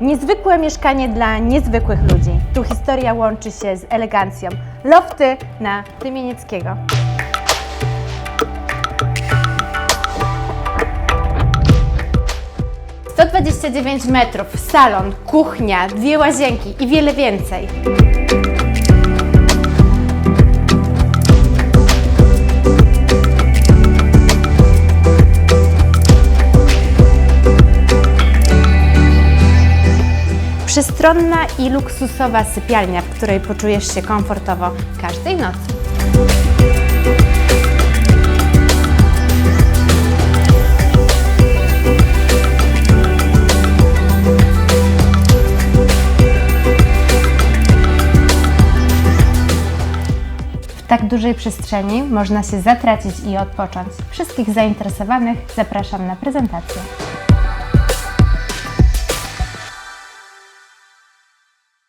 Niezwykłe mieszkanie dla niezwykłych ludzi. Tu historia łączy się z elegancją. Lofty na Tymienieckiego. Dwadzieścia dziewięć metrów, salon, kuchnia, dwie łazienki i wiele więcej. Przystronna i luksusowa sypialnia, w której poczujesz się komfortowo każdej nocy. W tak dużej przestrzeni można się zatracić i odpocząć. Wszystkich zainteresowanych zapraszam na prezentację.